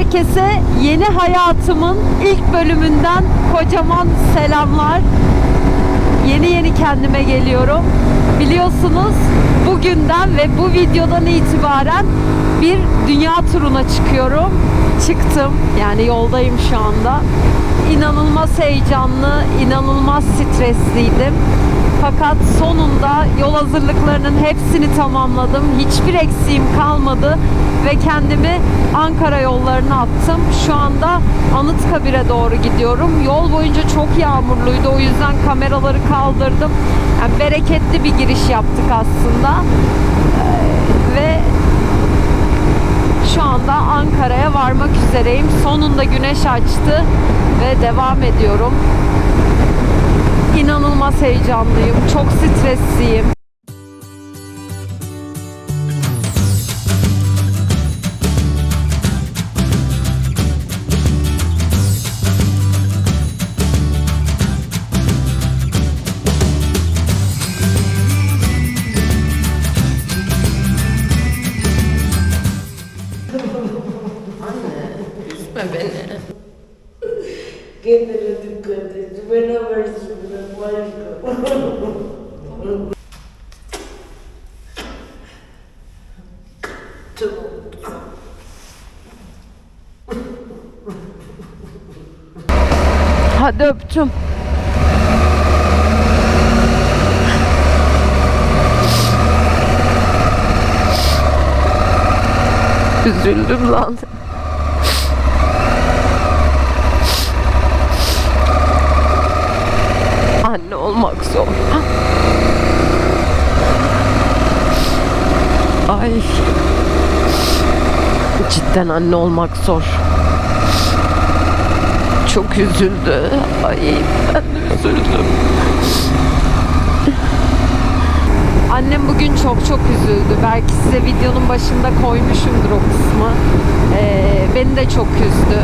Herkese yeni hayatımın ilk bölümünden kocaman selamlar. Yeni yeni kendime geliyorum. Biliyorsunuz bugünden ve bu videodan itibaren bir dünya turuna çıkıyorum. Çıktım. Yani yoldayım şu anda. İnanılmaz heyecanlı, inanılmaz stresliydim. Fakat sonunda yol hazırlıklarının hepsini tamamladım. Hiçbir eksiğim kalmadı ve kendimi Ankara yollarına attım. Şu anda Anıtkabir'e doğru gidiyorum. Yol boyunca çok yağmurluydu. O yüzden kameraları kaldırdım. Yani bereketli bir giriş yaptık aslında. Ee, ve şu anda Ankara'ya varmak üzereyim. Sonunda güneş açtı ve devam ediyorum. İnanılmaz heyecanlıyım. Çok stresliyim. Üzme beni. Et. Ben habersiz. Hadi öptüm. Üzüldüm lan. Anne olmak zor. Ay. Cidden anne olmak zor. Çok üzüldü. Ay ben üzüldüm. Annem bugün çok çok üzüldü. Belki size videonun başında koymuşumdur o kısmı. Ee, beni de çok üzdü.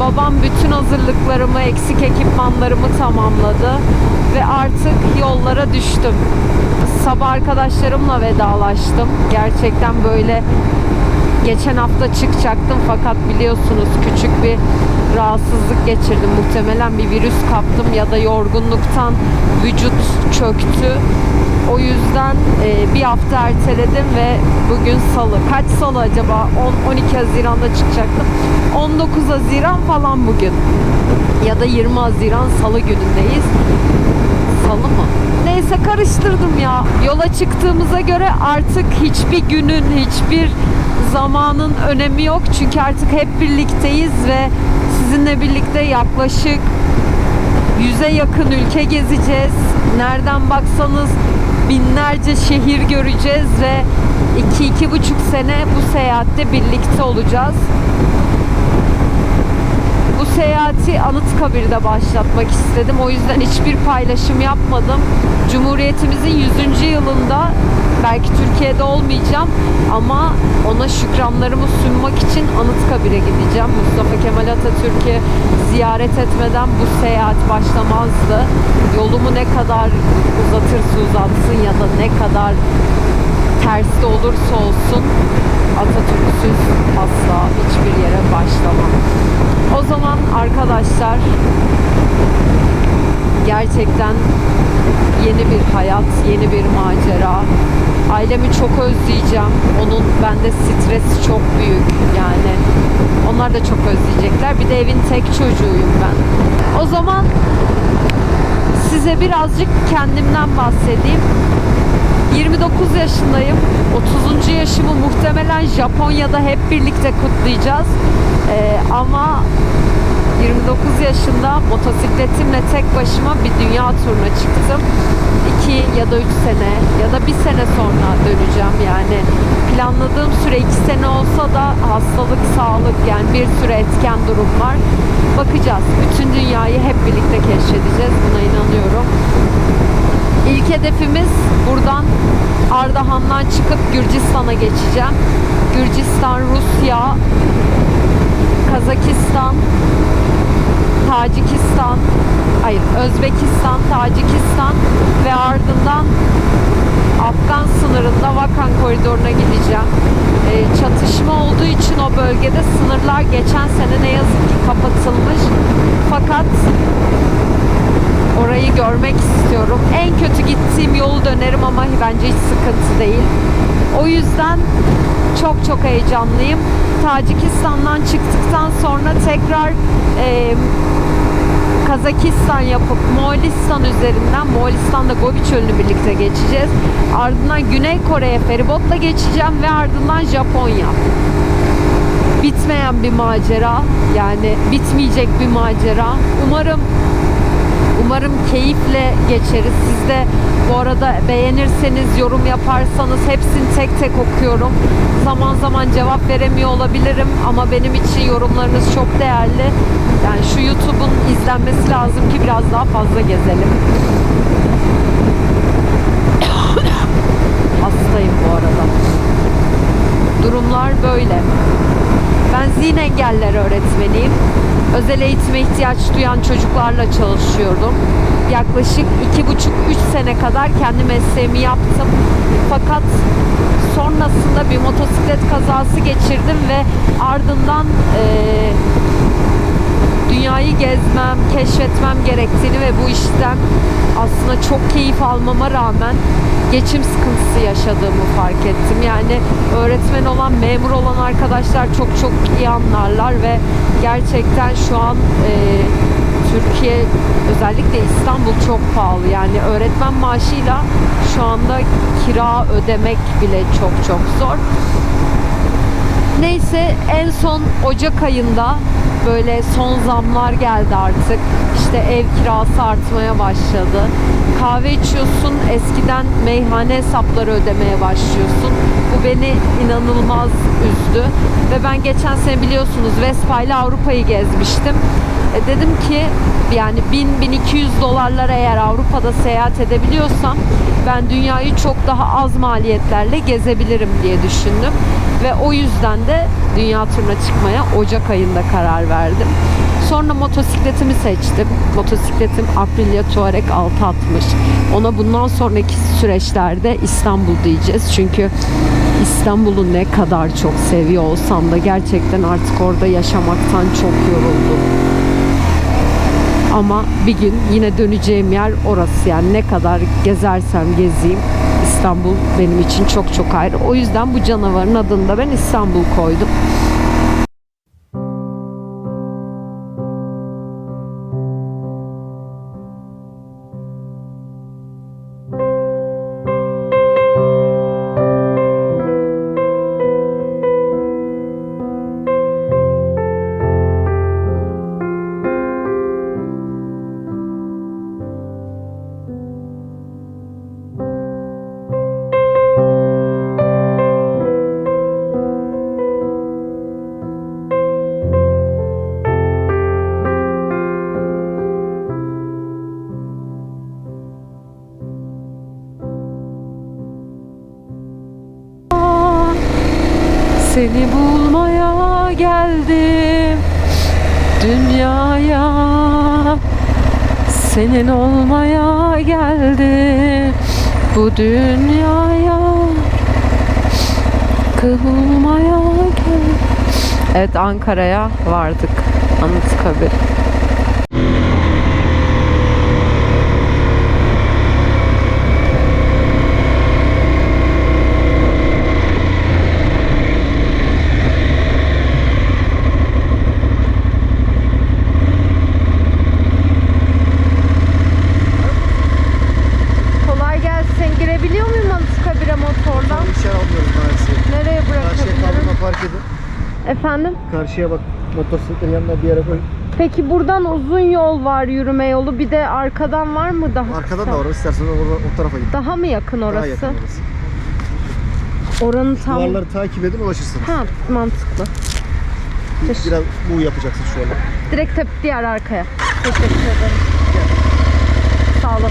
Babam bütün hazırlıklarımı, eksik ekipmanlarımı tamamladı ve artık yollara düştüm. Sabah arkadaşlarımla vedalaştım. Gerçekten böyle geçen hafta çıkacaktım fakat biliyorsunuz küçük bir rahatsızlık geçirdim. Muhtemelen bir virüs kaptım ya da yorgunluktan vücut çöktü. O yüzden e, bir hafta erteledim ve bugün salı. Kaç salı acaba? 10 12 Haziran'da çıkacaktım. 19 Haziran falan bugün. Ya da 20 Haziran salı günündeyiz. Salı mı? Neyse karıştırdım ya. Yola çıktığımıza göre artık hiçbir günün, hiçbir zamanın önemi yok. Çünkü artık hep birlikteyiz ve sizinle birlikte yaklaşık yüze yakın ülke gezeceğiz. Nereden baksanız binlerce şehir göreceğiz ve iki iki buçuk sene bu seyahatte birlikte olacağız. Seyahati Anıtkabir'de başlatmak istedim. O yüzden hiçbir paylaşım yapmadım. Cumhuriyetimizin 100. yılında belki Türkiye'de olmayacağım ama ona şükranlarımı sunmak için Anıtkabir'e gideceğim. Mustafa Kemal Atatürk'ü ziyaret etmeden bu seyahat başlamazdı. Yolumu ne kadar uzatırsa uzatsın ya da ne kadar terste olursa olsun Atatürk'süz asla hiçbir yere başlamam. Arkadaşlar gerçekten yeni bir hayat, yeni bir macera. Ailemi çok özleyeceğim. Onun bende stresi çok büyük yani. Onlar da çok özleyecekler. Bir de evin tek çocuğuyum ben. O zaman size birazcık kendimden bahsedeyim. 29 yaşındayım. 30. yaşımı muhtemelen Japonya'da hep birlikte kutlayacağız. Ee, ama 29 yaşında motosikletimle tek başıma bir dünya turuna çıktım. 2 ya da 3 sene ya da bir sene sonra döneceğim yani. Planladığım süre 2 sene olsa da hastalık, sağlık yani bir sürü etken durum var. Bakacağız. Bütün dünyayı hep birlikte keşfedeceğiz. Buna inanıyorum. İlk hedefimiz buradan Ardahan'dan çıkıp Gürcistan'a geçeceğim. Gürcistan, Rusya, Kazakistan, Tacikistan, hayır Özbekistan, Tacikistan ve ardından Afgan sınırında Vakan koridoruna gideceğim. E, çatışma olduğu için o bölgede sınırlar geçen sene ne yazık ki kapatılmış. Fakat orayı görmek istiyorum. En kötü gittiğim yolu dönerim ama bence hiç sıkıntı değil. O yüzden çok çok heyecanlıyım. Tacikistan'dan çıktıktan sonra tekrar e, Kazakistan yapıp Moğolistan üzerinden Moğolistan'da Gobi Çölü'nü birlikte geçeceğiz. Ardından Güney Kore'ye feribotla geçeceğim ve ardından Japonya. Bitmeyen bir macera. Yani bitmeyecek bir macera. Umarım Umarım keyifle geçeriz. Siz de bu arada beğenirseniz, yorum yaparsanız hepsini tek tek okuyorum. Zaman zaman cevap veremiyor olabilirim ama benim için yorumlarınız çok değerli. Yani şu YouTube'un izlenmesi lazım ki biraz daha fazla gezelim. Hastayım bu arada. Durumlar böyle. Ben zihin engeller öğretmeniyim. Özel eğitime ihtiyaç duyan çocuklarla çalışıyorum. Yaklaşık iki buçuk üç sene kadar kendi mesleğimi yaptım. Fakat sonrasında bir motosiklet kazası geçirdim ve ardından eee gezmem, keşfetmem gerektiğini ve bu işten aslında çok keyif almama rağmen geçim sıkıntısı yaşadığımı fark ettim. Yani öğretmen olan, memur olan arkadaşlar çok çok iyi anlarlar ve gerçekten şu an e, Türkiye özellikle İstanbul çok pahalı. Yani öğretmen maaşıyla şu anda kira ödemek bile çok çok zor. Neyse en son Ocak ayında böyle son zamlar geldi artık. İşte ev kirası artmaya başladı. Kahve içiyorsun, eskiden meyhane hesapları ödemeye başlıyorsun. Bu beni inanılmaz üzdü. Ve ben geçen sene biliyorsunuz Vespa ile Avrupa'yı gezmiştim. E dedim ki yani 1000-1200 dolarlara eğer Avrupa'da seyahat edebiliyorsam ben dünyayı çok daha az maliyetlerle gezebilirim diye düşündüm. Ve o yüzden de dünya turuna çıkmaya Ocak ayında karar verdim. Sonra motosikletimi seçtim. Motosikletim Aprilia Touareg 660. Ona bundan sonraki süreçlerde İstanbul diyeceğiz. Çünkü İstanbul'u ne kadar çok seviyor olsam da gerçekten artık orada yaşamaktan çok yoruldum. Ama bir gün yine döneceğim yer orası yani ne kadar gezersem gezeyim İstanbul benim için çok çok ayrı. O yüzden bu canavarın adını da ben İstanbul koydum. Seni bulmaya geldim. Dünyaya. Senin olmaya geldim. Bu dünyaya. Kıvılmaya geldim. Evet Ankara'ya vardık. Anıtkabir edin. Efendim? Karşıya bak motosikletin yanına bir yere koy. Peki buradan uzun yol var yürüme yolu. Bir de arkadan var mı daha Arkadan kısa? da var. İstersen orada, o tarafa git. Daha mı yakın orası? Daha yakın orası. Oranın tam... Duvarları takip edin ulaşırsınız. Ha mantıklı. Teşekkür- Biraz bu yapacaksın şöyle. Direkt tep diğer arkaya. Teşekkür ederim. Sağ olun.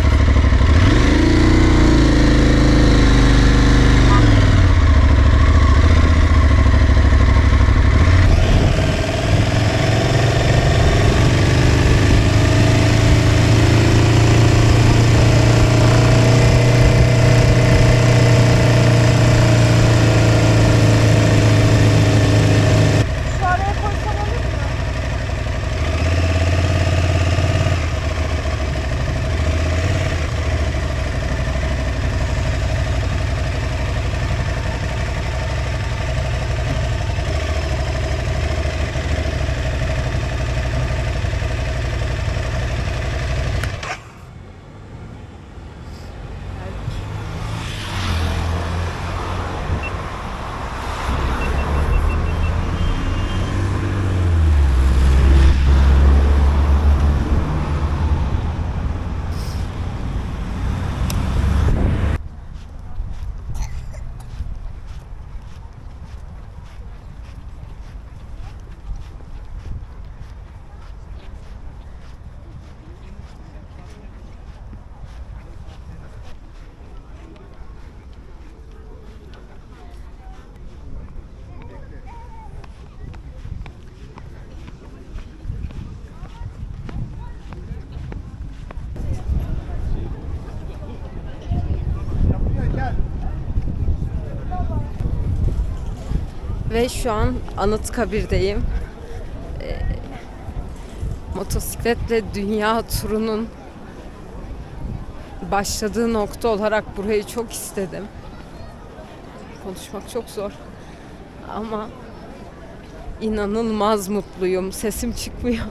Ve şu an Anıtkabir'deyim. Ee, motosikletle dünya turunun başladığı nokta olarak burayı çok istedim. Konuşmak çok zor. Ama inanılmaz mutluyum. Sesim çıkmıyor.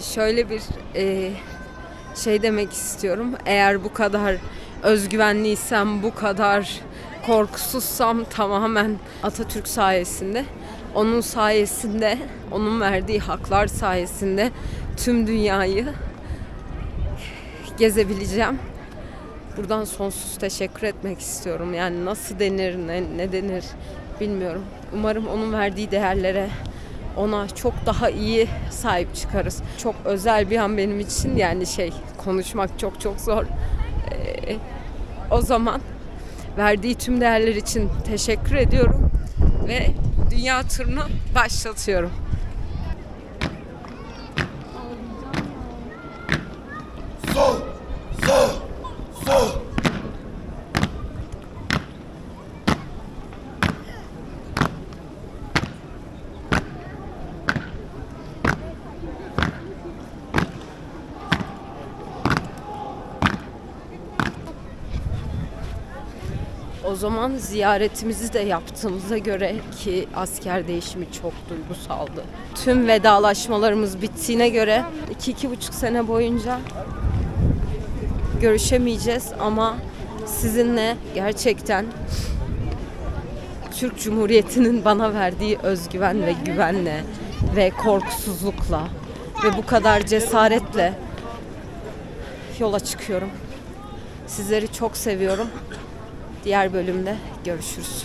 Şöyle bir e, şey demek istiyorum. Eğer bu kadar özgüvenliysem, bu kadar korkusuzsam tamamen Atatürk sayesinde. Onun sayesinde, onun verdiği haklar sayesinde tüm dünyayı gezebileceğim. Buradan sonsuz teşekkür etmek istiyorum. Yani nasıl denir, ne, ne denir bilmiyorum. Umarım onun verdiği değerlere ona çok daha iyi sahip çıkarız. Çok özel bir an benim için yani şey konuşmak çok çok zor. Ee, o zaman verdiği tüm değerler için teşekkür ediyorum ve dünya turunu başlatıyorum. O zaman ziyaretimizi de yaptığımıza göre ki asker değişimi çok duygusaldı. Tüm vedalaşmalarımız bittiğine göre iki iki buçuk sene boyunca görüşemeyeceğiz ama sizinle gerçekten Türk Cumhuriyeti'nin bana verdiği özgüven ve güvenle ve korkusuzlukla ve bu kadar cesaretle yola çıkıyorum. Sizleri çok seviyorum. Diğer bölümde görüşürüz.